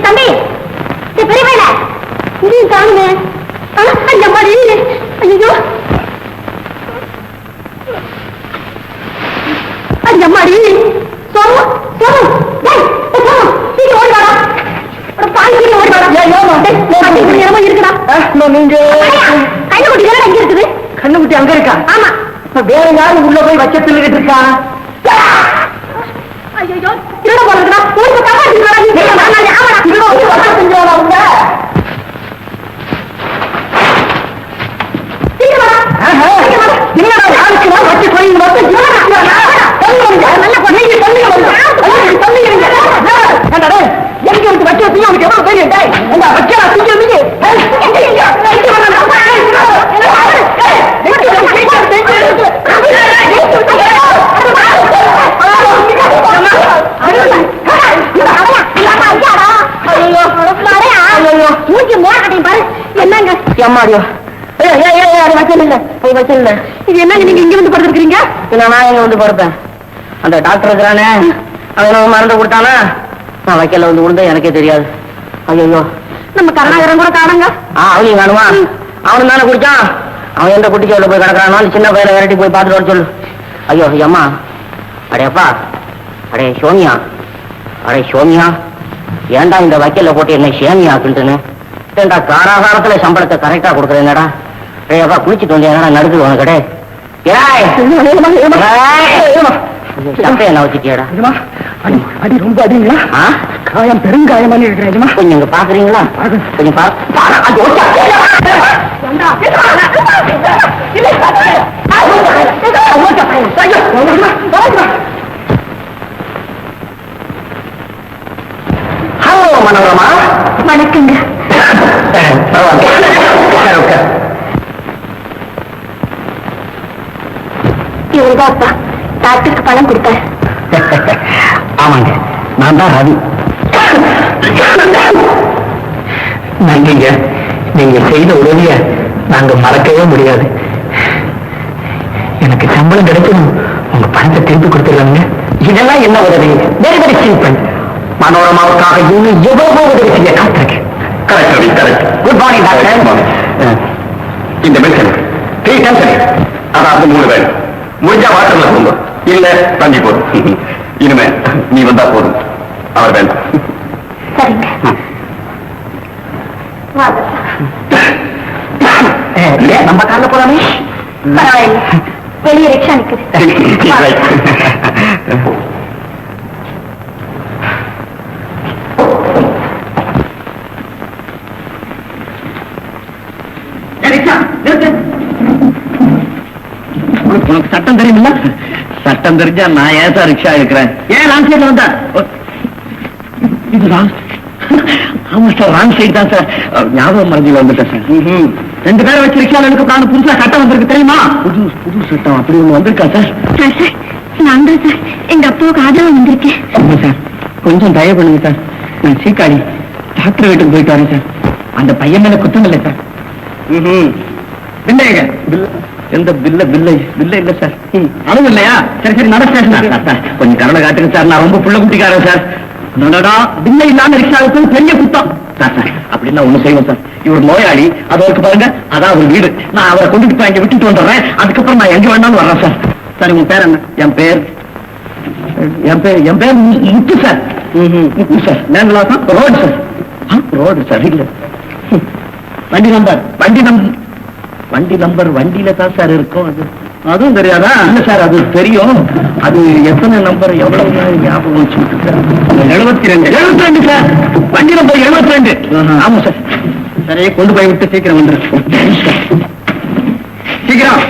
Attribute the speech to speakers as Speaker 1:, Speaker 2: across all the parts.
Speaker 1: தம்பி ஏய், பெரிய பையல இங்கேயும் காணுமே ஆ, அந்த மாதிரி ஐயோ அந்த மாதிரி ஒரு இங்க இருக்குது?
Speaker 2: கண்ணுக்குட்டி அங்க இருக்கா?
Speaker 1: ஆமா.
Speaker 2: இப்ப வேற யாரும் உள்ள போய் வச்ச தின்னுகிட்டு இருக்கா?
Speaker 1: ஐயோ திருட போறதுடா? இருக்குடா வந்து வர
Speaker 2: என்னடா யாருக்கு நான் வச்சு போய் வந்து நல்ல பண்ணீங்க சொல்லுங்க சொல்லுங்க எங்க இருந்து வச்சு வச்சீங்க உனக்கு எவ்வளவு தெரியும் டேய் உங்க வச்சா தூக்கி வந்து எம்மாடியோ ஏய் ஏய் ஏய் அது போய் வச்சிருந்த
Speaker 1: இது என்னங்க நீங்க இங்க வந்து படுத்துருக்கீங்க
Speaker 2: இல்ல நான் எங்க வந்து படுப்பேன் அந்த டாக்டர் இருக்கிறானே. அவன் மருந்து கொடுத்தானா? நான் வைக்கல வந்து விழுந்தா எனக்கே தெரியாது. ஐயோ
Speaker 1: நம்ம கருணாகரன் கூட காணுங்க.
Speaker 2: ஆ அவனையும் வேணுமா அவனும் தானே குடிச்சான்? அவன் எந்த குட்டி சோல போய் கிடக்குறானோ சின்ன பையனை விரட்டி போய் பார்த்துட்டு வர சொல்லு. ஐயோ அம்மா. அடே அப்பா. அடே சோனியா. அடே சோனியா. ஏன்டா இந்த வக்கீல போட்டு என்ன சேமியாக்குன்ட்டுன்னு ஏன்டா காராகாரத்துல சம்பளத்தை கரெக்டா கொடுக்குறேங்கடா குளிச்சுட்டு நடுக்குது வச்சுட்டியாடா
Speaker 3: அடி அடி ரொம்ப அடிங்களா
Speaker 2: ஆ
Speaker 3: காயம் பெருங்காயமா இருக்கிறேன்
Speaker 2: கொஞ்சம் இங்க பாக்குறீங்களா கொஞ்சம் பாரு, அது ஓட்டா. ஹலோ மனோரமா.
Speaker 1: வணக்கங்க. இவருதான் அப்பா டாக்டருக்கு பணம் கொடுத்தாரு.
Speaker 2: ஆமாங்க. நான் தான் ரவி. நன்றிங்க. நீங்க செய்த உதவிய நாங்க மறக்கவே முடியாது. எனக்கு சம்பளம் கிடைச்சதும் உங்க பணத்தை திருப்பி கொடுத்துருவாங்க இதெல்லாம் என்ன உதவி? வெரி வெரி சிம்பிள் மனோரமாவுக்காக இன்னும் எவ்வளவோ உதவி செய்ய காத்திருக்கேன்.
Speaker 4: Correct Ravi correct
Speaker 2: good morning doctor
Speaker 4: இந்த மெடிசன் த்ரீ டைம்ஸ் அதாவது மூணு வேணும் முடிஞ்சா வாட்டர்ல போங்க இல்ல தண்ணி போதும். இனிமே நீ வந்தா போதும். அவர் வேண்டாம்.
Speaker 2: நம்ம காலைல போலாமே?
Speaker 1: பரவாயில்ல. வெளியே ரிக்ஷா நிக்குது.
Speaker 2: உனக்கு சட்டம் தெரியுமில்ல? சட்டம் தெரிஞ்சா நான் ஏன் சார் ரிக்ஷா எடுக்கிறேன்? ஏன் ராங் சைட்ல வந்தா? இது ராங் ஆமா சார் ராங் சைடு தான் சார். ஞாபகம் மறந்து வந்துட்டேன் சார். ரெண்டு பேரை வச்சு ரிக்ஷால எடுக்க புதுசா சட்டம் வந்திருக்கு தெரியுமா? புது புது சட்டம் அப்படி ஒண்ணு வந்திருக்கா சார்?
Speaker 1: நான் தான் சார். எங்க அப்பாவுக்கு ஆதரவு வந்திருக்கேன்.
Speaker 2: ஆமா சார். கொஞ்சம் தயவு பண்ணுங்க சார். நான் சீக்காடி டாக்டர் வீட்டுக்கு போயிட்டு வரேன் சார். அந்த பையன் மேல குத்தம் இல்லை சார். பில்லைங்க எந்த பில்ல பில்லை பில்ல இல்ல சார். அதுவும் இல்லையா சரி சரி நட ஸ்டேஷன் கொஞ்சம் கருணை காட்டுங்க சார். நான் ரொம்ப புள்ள குட்டிக்காரன் சார். நடடா பில்ல இல்லாம ரிக்ஷாவுக்கு பெரிய குத்தம். சார் சார் அப்படின்னா ஒண்ணு செய்வோம் சார். இவர் நோயாளி. அது இருக்கு பாருங்க. அதான் அவர் வீடு. நான் அவரை கொண்டுட்டு போய் அங்க விட்டுட்டு வந்துடுறேன். அதுக்கப்புறம் நான் எங்க வேணாலும் வர்றேன் சார். சார் உங்க பேர் என்ன? என் பேர்? என் பேர் என் பேர் முத்து சார். முத்து சார். மேங்கலாசம் ரோடு சார். ரோடு சார் இல்ல. வண்டி நம்பர். வண்டி நம்பர் வண்டி நம்பர் வண்டியில தான் சார் இருக்கும். அது அதுவும் தெரியாதா? இல்ல சார் அது தெரியும். அது எத்தனை நம்பர் எவ்வளவு ஞாபகம் வச்சுக்கிட்டு சார் எழுபத்தி ரெண்டு. எழுபத்தி ரெண்டு சார் வண்டி நம்பர் எழுபத்தி ரெண்டு. ஆமா சார் சரி கொண்டு போய் விட்டு சீக்கிரம் வந்துரு. சீக்கிரம்.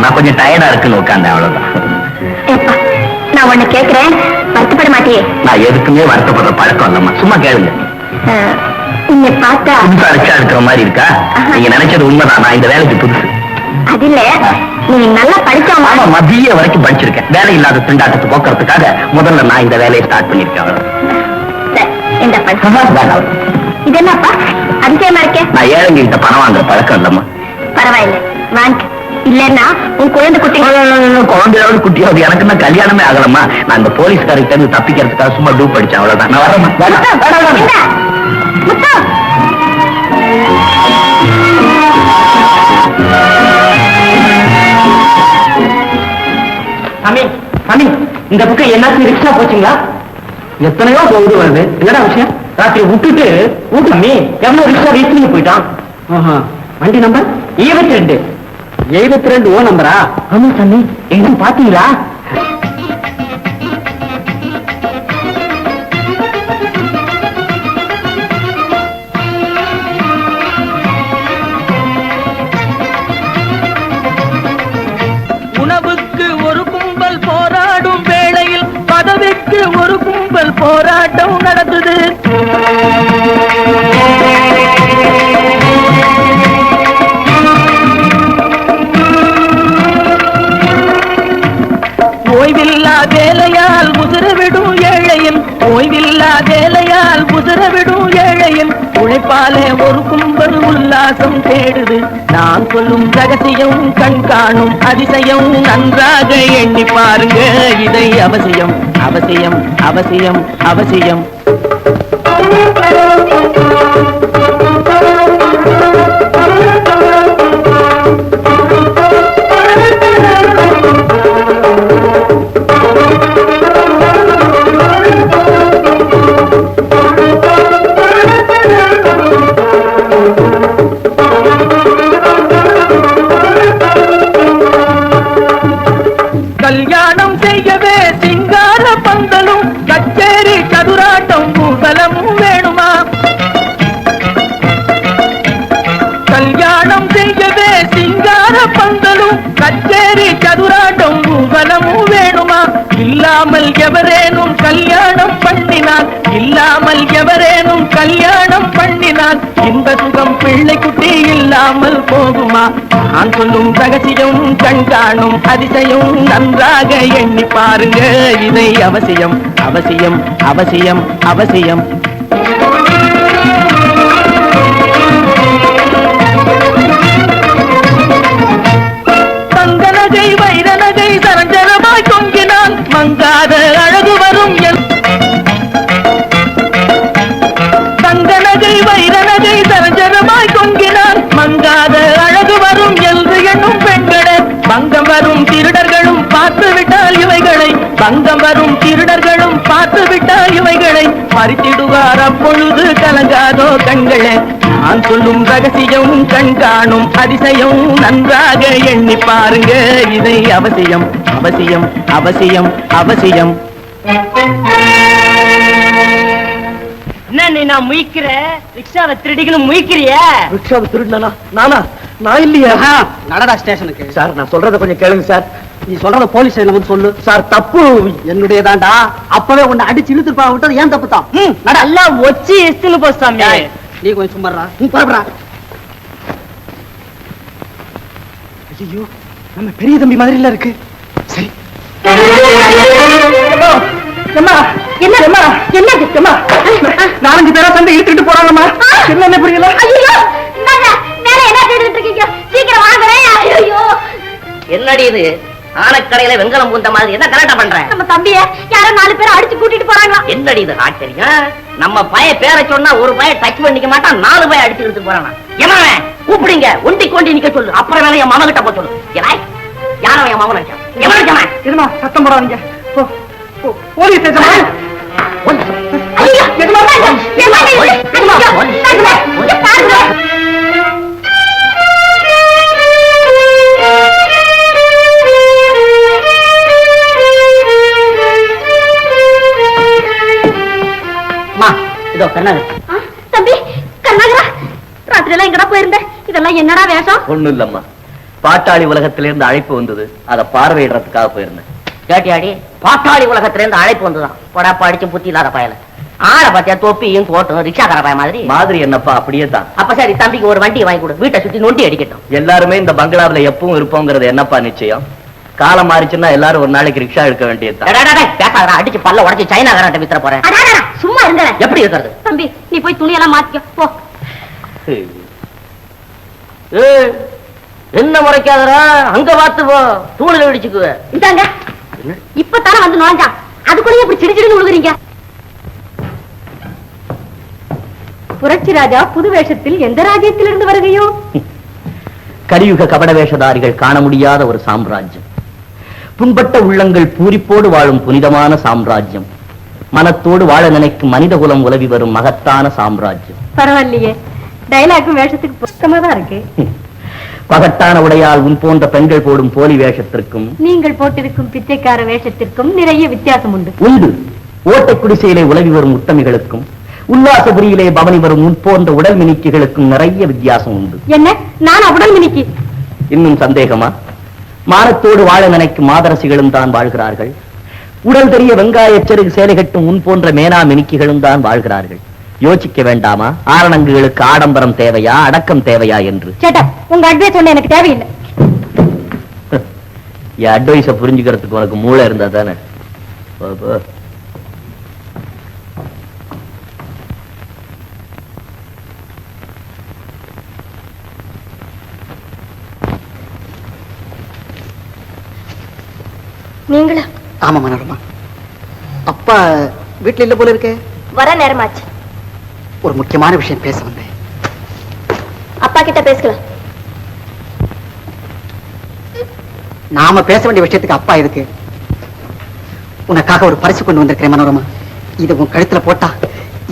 Speaker 5: நான் கொஞ்சம் டயர்டா இருக்குன்னு உட்காந்தேன் அவ்வளவுதான்.
Speaker 6: நான் உன்னை கேக்குறேன். வருத்தப்பட மாட்டியே.
Speaker 5: நான் எதுக்குமே வருத்தப்படுற பழக்கம் இல்லம்மா. சும்மா கேளுங்க.
Speaker 6: உன்னை பார்த்தா
Speaker 5: புதுசா ரிக்ஷா இருக்கிற மாதிரி இருக்கா? நீங்க நினைச்சது உண்மைதான். நான் இந்த வேலைக்கு புதுசு.
Speaker 6: அது இல்ல. நீ நல்லா படிச்சவன்
Speaker 5: ஆமா மதிய வரைக்கும் படிச்சிருக்கேன். வேலை இல்லாத திண்டாட்டத்தை போக்குறதுக்காக முதல்ல நான் இந்த வேலையை ஸ்டார்ட் பண்ணிருக்கேன்
Speaker 6: இந்த
Speaker 5: வேண்டாம்.
Speaker 6: இது என்னப்பா? அதிசயமா இருக்கே.
Speaker 5: நான் ஏழைங்க கிட்ட பணம் வாங்குற பழக்கம் இல்லம்மா.
Speaker 6: பரவாயில்ல. வாங்க. இல்லன்னா உன் குழந்தை குட்டி
Speaker 5: குழந்தையாவது குட்டியாவது எனக்கு தான் கல்யாணமே ஆகலம்மா. நான் இந்த போலீஸ்காரர்கிட்ட இருந்து தப்பிக்கிறதுக்காக சும்மா டூ படிச்சேன் அவ்வளவுதான். நான்
Speaker 6: முத்தம்
Speaker 7: சாமி இந்த பக்கம் என்னாச்சும் ரிக்ஷா போச்சுங்களா? எத்தனையோ போகுது வருது. என்னடா விஷயம்? ராத்திரி விட்டுட்டு வீட்டு எவ்வளவு ரிக்ஷா வீட்டுல போயிட்டான்? வண்டி நம்பர் இருபத்தி ரெண்டு. எழுபத்தி ரெண்டு ஓ நம்பரா? ஆமா சாமி. எங்க பாத்தீங்களா?
Speaker 8: ஆகாசம் தேடுது. நான் சொல்லும் ரகசியம் கண் காணும் அதிசயம். நன்றாக எண்ணி பாருங்க இதை அவசியம். அவசியம் அவசியம் அவசியம். எவரேனும் கல்யாணம் பண்ணினால் இந்த சுகம் பிள்ளை குட்டி இல்லாமல் போகுமா? நான் சொல்லும் ரகசியம் கண்காணும் அதிசயம் நன்றாக எண்ணி பாருங்க இதை அவசியம் அவசியம் அவசியம் அவசியம். தங்க நகை வைர நகை சரஞ்சரமாய் தொங்கினால் மங்காத அழகு வரும் என் பங்கம் வரும் திருடர்களும் பார்த்து விட்டால் இவைகளை பறித்திடுவார் அப்பொழுது கலங்காதோ கண்களே. நான் சொல்லும் ரகசியம் கண் காணும் அதிசயம் நன்றாக எண்ணி பாருங்க இதை அவசியம் அவசியம் அவசியம் அவசியம். என்ன நான் முயக்கிற ரிக்ஷாவை திருடிக்கணும் முயக்கிறிய
Speaker 7: ரிக்ஷாவை திருடனா நானா? நான் இல்லையா.
Speaker 8: நடடா ஸ்டேஷனுக்கு.
Speaker 7: சார் நான் சொல்றத கொஞ்சம் கேளுங்க சார்.
Speaker 8: நீ சொல்றத போலீஸ் ஸ்டேஷன்ல வந்து சொல்லு.
Speaker 7: சார் தப்பு
Speaker 8: என்னுடையதாண்டா. அப்பவே உன்னை அடிச்சு இழுத்துப்பா விட்டது ஏன் தப்பு தான்?
Speaker 7: நல்லா ஒச்சி எஸ்துன்னு போ சாமி.
Speaker 8: நீ கொஞ்சம் சும்மாறா
Speaker 7: நீ பாருடா ஐயோ நம்ம பெரிய தம்பி மாதிரில இருக்கு. சரி. நாலஞ்சு பேரா சண்டை இழுத்துட்டு போறாங்கம்மா. என்ன புரியல?
Speaker 9: என்னடி இது? ஆனக்கடையில வெங்கலம் பூந்த மாதிரி என்ன கரெக்டா பண்ற?
Speaker 6: நம்ம தம்பிய யாரோ நாலு பேரை அடிச்சு கூட்டிட்டு போறாங்களா?
Speaker 9: என்னடி இது ஆச்சரியம்? நம்ம பைய பேரை சொன்னா ஒரு பைய டச் பண்ணிக்க மாட்டான் நாலு பைய அடிச்சு எடுத்து போறானா? எவன் கூப்பிடுங்க ஒண்டி கொண்டி நிக்க சொல்லு. அப்புறம் வேலை என் மகன் கிட்ட போக சொல்லு ஏனாய் யாரும் என் மகன் எவன் நினைச்சான்?
Speaker 7: இருமா சத்தம் போடாதீங்க. போலீஸ் ஸ்டேஷன்
Speaker 6: ஐயோ என்னங்க, என்னங்க இது?
Speaker 9: இதோ கருணாகர்.
Speaker 10: தம்பி கண்ணாகரா ராத்திரி எல்லாம் எங்கடா போயிருந்த? இதெல்லாம் என்னடா வேஷம்?
Speaker 11: ஒண்ணும் இல்லம்மா பாட்டாளி உலகத்திலிருந்து அழைப்பு வந்தது. அதை பார்வையிடுறதுக்காக போயிருந்தேன்.
Speaker 9: கேட்டியாடி? பாட்டாளி உலகத்துல இருந்து அழைப்பு வந்துதான் போடா படிச்சு புத்தி இல்லாத பயல. ஆளை பாத்தியா தொப்பியும் கோட்டும் ரிக்ஷாக்கார பய மாதிரி?
Speaker 11: மாதிரி என்னப்பா அப்படியே தான்.
Speaker 9: அப்ப சரி தம்பிக்கு ஒரு வண்டி வாங்கி கொடு. வீட்டை சுத்தி நொண்டி அடிக்கட்டும்.
Speaker 11: எல்லாருமே இந்த பங்களாவுல எப்பவும் இருப்போங்கிறது என்னப்பா நிச்சயம்? காலம் மாறிச்சுன்னா எல்லாரும் ஒரு நாளைக்கு ரிக்ஷா எடுக்க
Speaker 9: பேசாதடா அடிச்சு பல்ல உடைச்சு சைனாக்காரன் வித்துற போறேன்.
Speaker 10: அடாடா சும்மா இருங்க
Speaker 9: எப்படி இருக்கிறது?
Speaker 10: தம்பி நீ போய் துணியெல்லாம் மாத்திக்க. போ.
Speaker 9: என்ன முறைக்காதடா? அங்க பார்த்து போ. தூணில இடிச்சுக்குவ.
Speaker 10: இந்தாங்க. இப்பதானே வந்து நுழைஞ்சா. அதுக்குள்ளே இப்படி சிடு சிடுன்னு உழுகுறீங்க. புரட்சி ராஜா புது வேஷத்தில் எந்த ராஜ்யத்திலிருந்து வருகையோ?
Speaker 11: கலியுக கபட வேஷதாரிகள் காண முடியாத ஒரு சாம்ராஜ்யம். புண்பட்ட உள்ளங்கள் பூரிப்போடு வாழும் புனிதமான சாம்ராஜ்யம். மனத்தோடு வாழ நினைக்கும் மனித குலம் உலவி வரும் மகத்தான சாம்ராஜ்யம்.
Speaker 10: பரவாயில்லையே. டைலாக்கும் வேஷத்துக்கு பொருத்தமா தான் இருக்கு.
Speaker 11: பகட்டான உடையால் உன் போன்ற பெண்கள் போடும் போலி வேஷத்திற்கும்
Speaker 10: நீங்கள் போட்டிருக்கும் பிச்சைக்கார வேஷத்திற்கும் நிறைய வித்தியாசம் உண்டு.
Speaker 11: உண்டு. ஓட்டை குடிசையிலே உலவி வரும் உத்தமிகளுக்கும் உல்லாசபுரியிலே பவனி வரும் உன் போன்ற உடல் மினிக்குகளுக்கும் நிறைய வித்தியாசம் உண்டு.
Speaker 10: என்ன? நான் உடல் மினிக்கு.
Speaker 11: இன்னும் சந்தேகமா? மானத்தோடு வாழ நினைக்கும் மாதரசிகளும் தான் வாழ்கிறார்கள். உடல் தெரிய வெங்காய செருகு சேலை கட்டும் உன் போன்ற மேனா மினுக்கிகளும் தான் வாழ்கிறார்கள். யோசிக்க வேண்டாமா? ஆரணங்குகளுக்கு ஆடம்பரம் தேவையா? அடக்கம் தேவையா என்று?
Speaker 10: உங்க அட்வைஸ் ஒண்ணு எனக்கு தேவையில்லை.
Speaker 11: என் அட்வைஸ புரிஞ்சுக்கிறதுக்கு உனக்கு மூளை இருந்தா தானே?
Speaker 10: நீங்களா?
Speaker 12: ஆமா மனோரமா. அப்பா வீட்டுல இல்ல போல இருக்கே.
Speaker 10: வர நேரமாச்சு.
Speaker 12: ஒரு முக்கியமான விஷயம் பேச வந்தேன்.
Speaker 10: அப்பா கிட்ட பேசலாம்.
Speaker 12: நாம பேச வேண்டிய விஷயத்துக்கு அப்பா இருக்கு உனக்காக ஒரு பரிசு கொண்டு வந்திருக்கிறேன் மனோரமா. இது உன் கழுத்துல போட்டா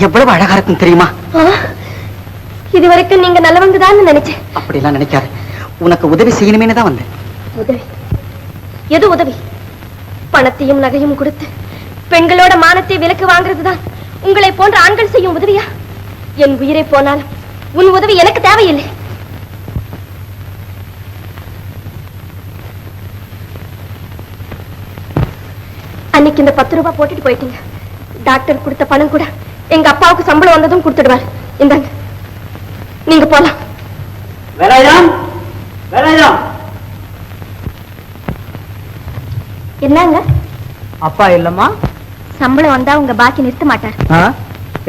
Speaker 12: எவ்வளவு அழகா இருக்கும் தெரியுமா?
Speaker 10: இது வரைக்கும் நீங்க நல்லவங்க தான் நினைச்சேன்.
Speaker 12: அப்படிலாம் நினைக்காத. உனக்கு உதவி செய்யணுமேனு தான் வந்தேன்.
Speaker 10: உதவி. எது உதவி? பணத்தையும் நகையும் கொடுத்து பெண்களோட மானத்தை விலக்கு வாங்குறதுதான் உங்களை போன்ற ஆண்கள் செய்யும் உதவியா? என் உயிரை போனாலும் உன் உதவி எனக்கு தேவையில்லை. அன்னைக்கு இந்த பத்து ரூபாய் போட்டுட்டு போயிட்டீங்க. டாக்டர் கொடுத்த பணம் கூட எங்க அப்பாவுக்கு சம்பளம் வந்ததும் கொடுத்துடுவார். இந்தாங்க. நீங்க போலாம்.
Speaker 12: வேலாயுதம் வேலாயுதம்
Speaker 10: என்னங்க?
Speaker 12: அப்பா இல்லம்மா.
Speaker 10: சம்பளம் வந்தா உங்க பாக்கி நிறுத்த மாட்டார்.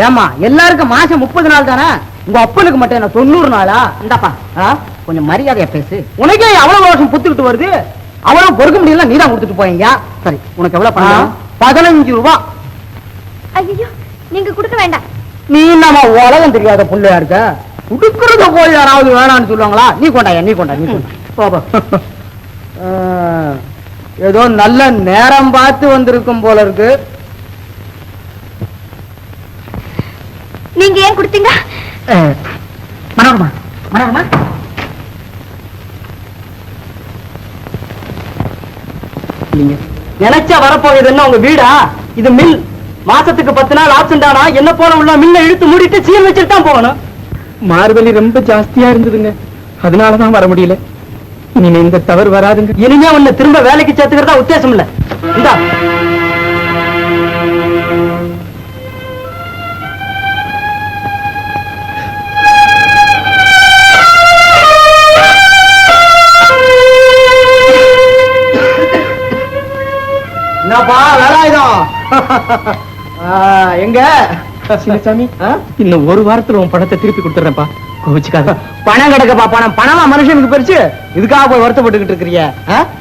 Speaker 12: ஏமா எல்லாருக்கும் மாசம் முப்பது நாள் தானே? உங்க அப்பனுக்கு மட்டும் என்ன தொண்ணூறு நாளா? இந்தாப்பா. கொஞ்சம் மரியாதையா பேசு. உனக்கே அவ்வளவு வருஷம் புத்துக்கிட்டு வருது? அவ்வளவு பொறுக்க முடியல நீதான் கொடுத்துட்டு போயீங்க சரி உனக்கு எவ்வளவு பணம்? பதினஞ்சு ரூபா.
Speaker 10: ஐயோ நீங்க கொடுக்க வேண்டாம்.
Speaker 12: நீ நம்ம உலகம் தெரியாத புள்ளையா இருக்க? உடுக்கிறத போய் யாராவது வேணாம்னு சொல்லுவாங்களா? நீ கொண்டாயா நீ கொண்டா நீ கொண்டா. பாபா ஏதோ நல்ல நேரம் பார்த்து வந்திருக்கும் போல இருக்கு.
Speaker 10: நீங்க ஏன் கொடுத்தீங்க?
Speaker 12: மனோரமா மனோரமா நீங்க நினைச்சா வரப்போகுது என்ன உங்க வீடா? இது மில். மாசத்துக்கு பத்து நாள் ஆப்சென்ட் ஆனா என்ன போல உள்ள மில்ல இழுத்து மூடிட்டு சீல் வச்சுட்டு தான் போகணும்.
Speaker 7: மாறுதலி ரொம்ப ஜாஸ்தியா இருந்ததுங்க. அதனாலதான் வர முடியல. இனிமே இந்த தவறு வராதுங்க.
Speaker 12: இனிமே உன்னை திரும்ப வேலைக்கு சேர்த்துக்கிறதா உத்தேசம் இல்ல. இந்தா. எங்க?
Speaker 7: இன்னும் ஒரு வாரத்துல உன் பணத்தை திருப்பி கொடுத்துறேன்ப்பா. கோவிச்சுக்காத.
Speaker 12: பணம் கிடைக்கப்பா பணம் பணமா மனுஷனுக்கு பெருசு இதுக்காக போய் வருத்தப்பட்டுக்கிட்டு இருக்கிறிய.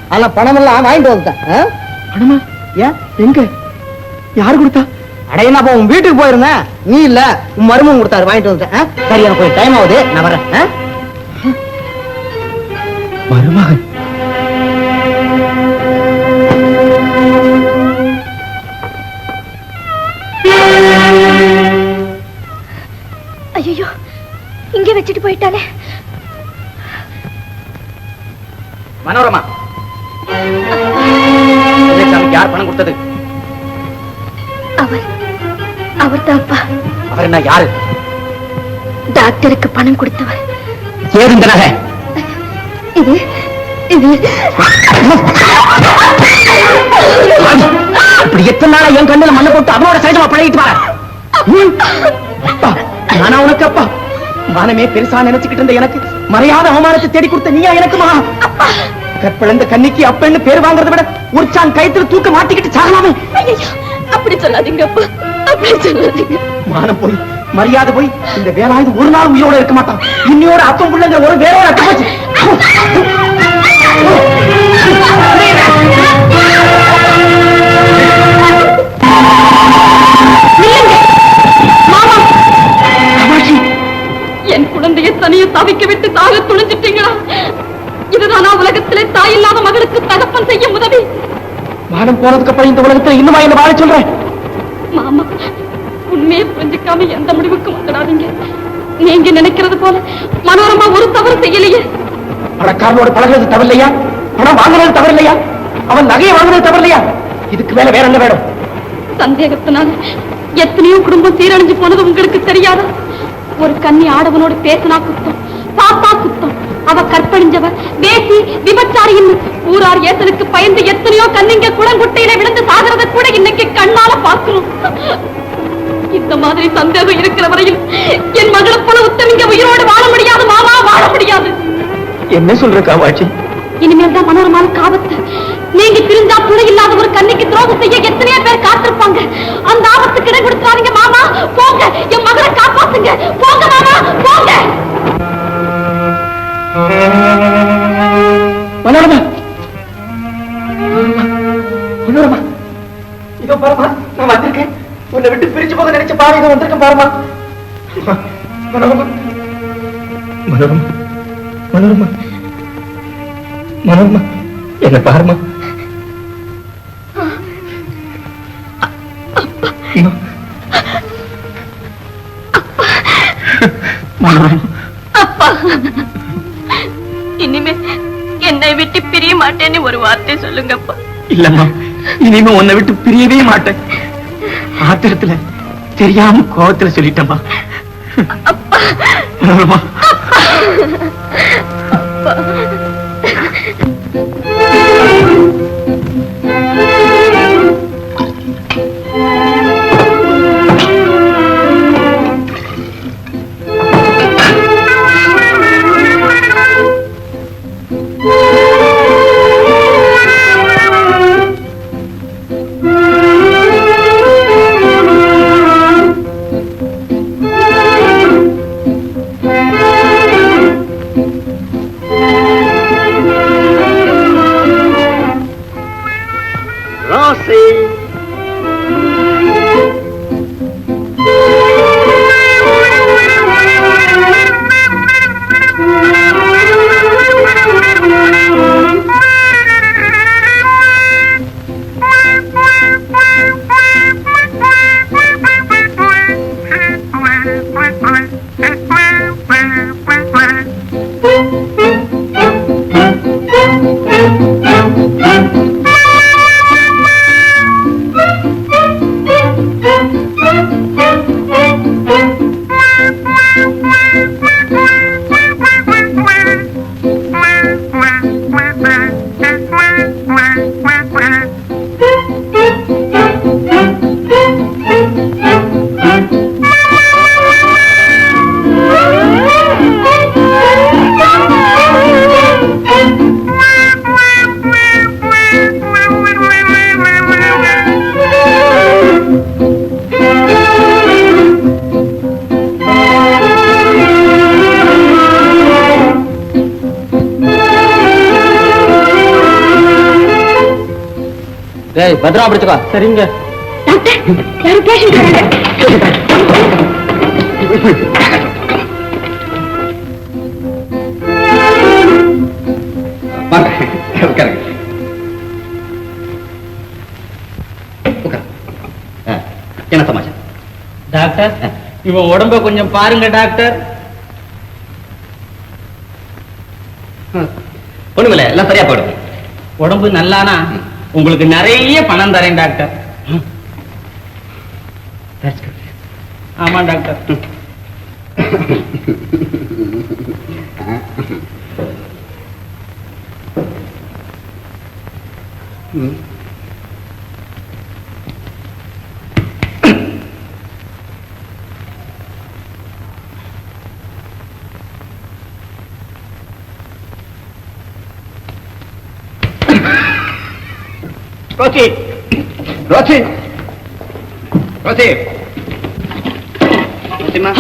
Speaker 12: அதெல்லாம் பணம் எல்லாம் வாங்கிட்டு வந்துட்டேன்?
Speaker 7: பணமா?
Speaker 12: ஏன்?
Speaker 7: எங்க? யாரு கொடுத்தா?
Speaker 12: அடையனாப்பா உன் வீட்டுக்கு போயிருந்தேன். நீ இல்ல உன் மருமகன் கொடுத்தாரு வாங்கிட்டு வந்துட்டேன்? சரி எனக்கு கொஞ்சம் டைம் ஆகுது நான் வரேன்?
Speaker 7: மருமகன்?
Speaker 10: ஐயோ இங்க வச்சுட்டு போயிட்டானே
Speaker 11: மனோரமா. விஜயசாமிக்கு யார் பணம் கொடுத்தது?
Speaker 10: அவர் அவர் தான் அப்பா.
Speaker 3: அவர் என்ன யாரு?
Speaker 10: டாக்டருக்கு பணம் கொடுத்தவர்.
Speaker 3: ஏது இந்த நகை?
Speaker 10: இது இது.
Speaker 3: இப்படி எத்தனை நாளா என் கண்ணுல மண்ணை போட்டு அவனோட சைதமா பழகிட்டு வர? நானா உனக்கு அப்பா? மானமே பெருசா நினைச்சுக்கிட்டு இருந்த எனக்கு மறையாத அவமானத்தை தேடி கொடுத்த நீயா எனக்கு மகா கற்பிழந்த கன்னிக்கு அப்பன்னு பேர் வாங்குறதை விட உற்சான் கைத்துல தூக்க மாட்டிக்கிட்டு சாகலாமே.
Speaker 10: அப்படி சொல்லாதீங்க அப்பா. அப்படி சொல்லாதீங்க.
Speaker 3: மானம் போய் மரியாதை போய் இந்த வேலாயுது ஒரு நாள் உயிரோட இருக்க மாட்டான். இன்னையோட அப்பம் பிள்ளைங்க ஒரு வேலையோட அக்க
Speaker 10: தனியே தவிக்க விட்டு தாக துணிஞ்சிட்டீங்களா? இதுதானா உலகத்திலே தாய் இல்லாத மகளுக்கு தகப்பன் செய்யும் உதவி?
Speaker 3: மானம் போனதுக்கு அப்புறம் இந்த உலகத்துல இன்னுமா என்ன வாழ சொல்றேன்?
Speaker 10: மாமா உண்மையை புரிஞ்சுக்காம எந்த முடிவுக்கும் வந்துடாதீங்க. நீங்க நினைக்கிறது போல மனோரமா ஒரு தவறு செய்யலையே.
Speaker 3: பணக்காரனோட பழகிறது தவறில்லையா? பணம் வாங்குறது தவறில்லையா? அவன் நகையை வாங்குறது தவறில்லையா? இதுக்கு மேல வேற என்ன வேணும்?
Speaker 10: சந்தேகத்தினால எத்தனையோ குடும்பம் சீரழிஞ்சு போனது உங்களுக்கு தெரியாதா? ஒரு கண்ணி ஆடவனோடு பேசினா குத்தம் பார்த்தா குத்தம். அவ கற்பழிஞ்சவ பேசி விபச்சாரின்னு ஊரார் ஏசலுக்கு பயந்து எத்தனையோ கண்ணிங்க குளங்குட்டையில விழுந்து சாகிறத கூட இன்னைக்கு கண்ணால பாக்குறோம் இந்த மாதிரி சந்தேகம் இருக்கிற வரையில் என் மகளை போல உத்தமிங்க உயிரோடு வாழ முடியாது மாமா வாழ முடியாது.
Speaker 3: என்ன சொல்ற காமாட்சி?
Speaker 10: இனிமேல் தான் மனோரமான காபத்து நீங்க பிரிஞ்சா துணை இல்லாத ஒரு கண்ணிக்கு துரோகம் செய்ய எத்தனையோ பேர் காத்திருப்பாங்க. அந்த ஆபத்துக்கு இடம் கொடுத்துறாதீங்க மாமா. போங்க. என் மகளை காப்பாத்துங்க. போங்க மாமா. போங்க.
Speaker 3: மனோரமா. மனோரமா. இதோ பாருமா நான் வந்திருக்கேன். உன்னை விட்டு பிரிச்சு போக நினைச்ச பாரு இதோ வந்திருக்கேன் பாருமா. மனோரமா. மனோரமா. மனோரமா. மனோரமா என்ன பாருமா
Speaker 10: இனிமே என்னை விட்டு பிரிய மாட்டேன்னு ஒரு வார்த்தை சொல்லுங்கப்பா.
Speaker 3: இல்லம்மா இனிமே உன்னை விட்டு பிரியவே மாட்டேன். ஆத்திரத்துல தெரியாம கோவத்துல சொல்லிட்டேம்மா. பத்திரமா பிடிச்சுக்கோ. சரிங்க.
Speaker 13: என்ன சமாச்சாரம்?
Speaker 3: டாக்டர் இவன் உடம்ப கொஞ்சம் பாருங்க டாக்டர்.
Speaker 13: ஒண்ணுமில்ல எல்லாம் சரியா போயிடும்
Speaker 3: உடம்பு நல்லானா? உங்களுக்கு நிறைய பணம் தரேன் டாக்டர்.
Speaker 14: ஆமா டாக்டர்.
Speaker 15: ரோச்சி ரோச்சி ரோச்சி ரோச்சிம்மா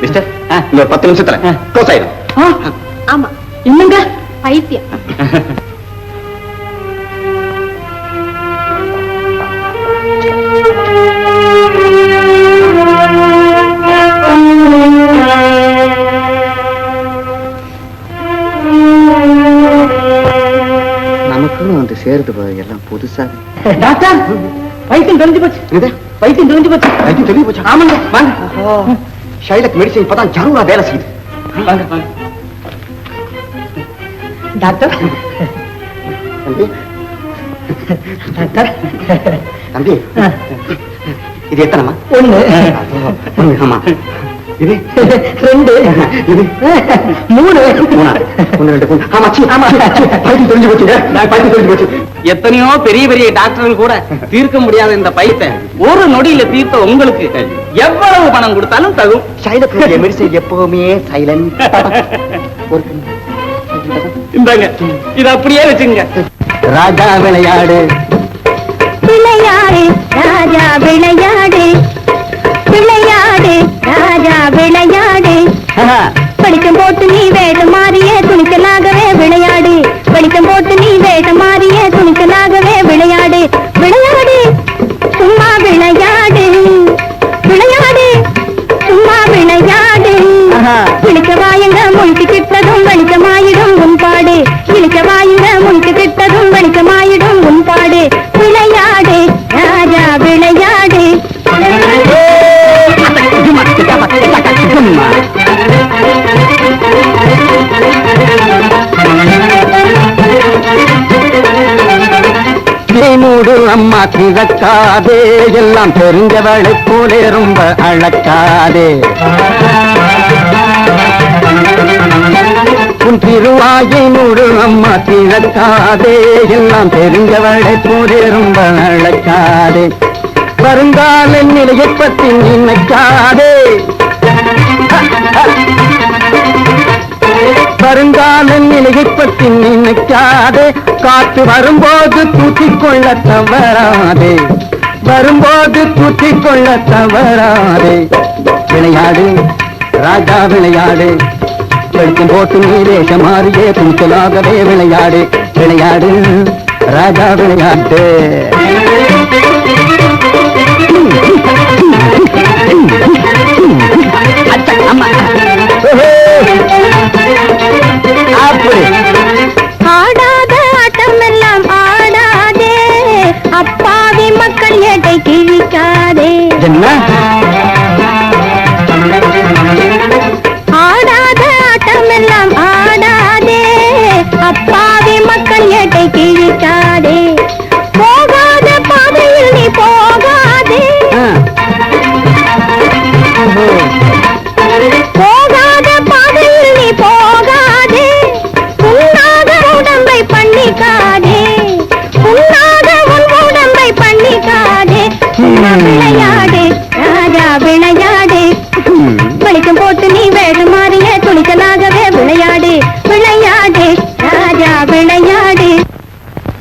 Speaker 15: மிஸ்டர் ஒரு பத்து நிமிஷத்துல க்ளோஸ் ஆயிடும்
Speaker 16: ஆமா. என்னங்க பைத்தியம்.
Speaker 15: புதுசா
Speaker 13: டாக்டர் வைத்தியம் தெரிஞ்சு போச்சு.
Speaker 15: இது
Speaker 13: வைத்தியம் தெரிஞ்சு போச்சு.
Speaker 15: வைத்தியம் தெளிவு போச்சா?
Speaker 13: ஆமாங்க வாங்க.
Speaker 15: ஷைலக் மெடிசன் இப்பதான் ஜரூரா வேலை செய்யுது.
Speaker 13: வாங்க வாங்க. டாக்டர்.
Speaker 15: தம்பி.
Speaker 13: டாக்டர்.
Speaker 15: தம்பி. இது எத்தனைமா
Speaker 13: ஒண்ணு
Speaker 15: ஒண்ணு, ஆமா. இது
Speaker 13: ரெண்டு.
Speaker 15: இது
Speaker 13: மூணு.
Speaker 15: மூணா ஒண்ணு ரெண்டு மூணு. ஆமா சி, ஆமா சி, பைத்தியம் தெரிஞ்சு போச்சு. பைத்தியம் தெரிஞ்சு போச்சு.
Speaker 13: எத்தனையோ பெரிய பெரிய டாக்டர்கள் கூட தீர்க்க முடியாத இந்த பைத்தை ஒரு நொடியில தீர்த்த உங்களுக்கு எவ்வளவு பணம் கொடுத்தாலும் தகும்
Speaker 15: ஷைலக் மெடிசன் எப்பவுமே சைலண்ட்
Speaker 13: இந்தாங்க. இது அப்படியே வச்சுங்க
Speaker 15: ராஜா விளையாடு.
Speaker 16: விளையாடு ராஜா விளையாடு. விளையாடு. ராஜா விளையாடு. வெளிச்சம் போட்டு நீ வேடம் மாறிய துணிச்சலாகவே விளையாடு. வெளிச்சம் போட்டு நீ வேடம் மாறிய துணிச்சலாகவே விளையாடு. விளையாடு சும்மா விளையாடு. விளையாடு சும்மா விளையாடு. இழிச்ச வாயுங்க முழிச்சு கிட்டதும் வெளிச்சமாயிடும் உன்பாடு இழிச்ச வாயுங்க முழிச்சு கிட்டதும் வெளிச்சமாயிடும்
Speaker 15: மூடு அம்மா திறக்காதே. எல்லாம் தெரிஞ்சவளை போலே ரொம்ப அழக்காதே. உன் திருவாயை மூடு அம்மா திறக்காதே. எல்லாம் தெரிஞ்சவளை போலே ரொம்ப அழக்காதே. வருங்கால நிலையை பற்றி நினைக்காதே. வருங்கால நிலையை பற்றி நினைக்காதே. காத்து வரும்போது தூக்கிக் கொள்ள தவறாதே. வரும்போது தூக்கிக் கொள்ள தவறாதே. விளையாடு ராஜா விளையாடு. வெளிச்சம் போட்டு நீரேஷ மாறியே தூக்கலாகவே விளையாடு. விளையாடு ராஜா விளையாட்டு. அம்மா.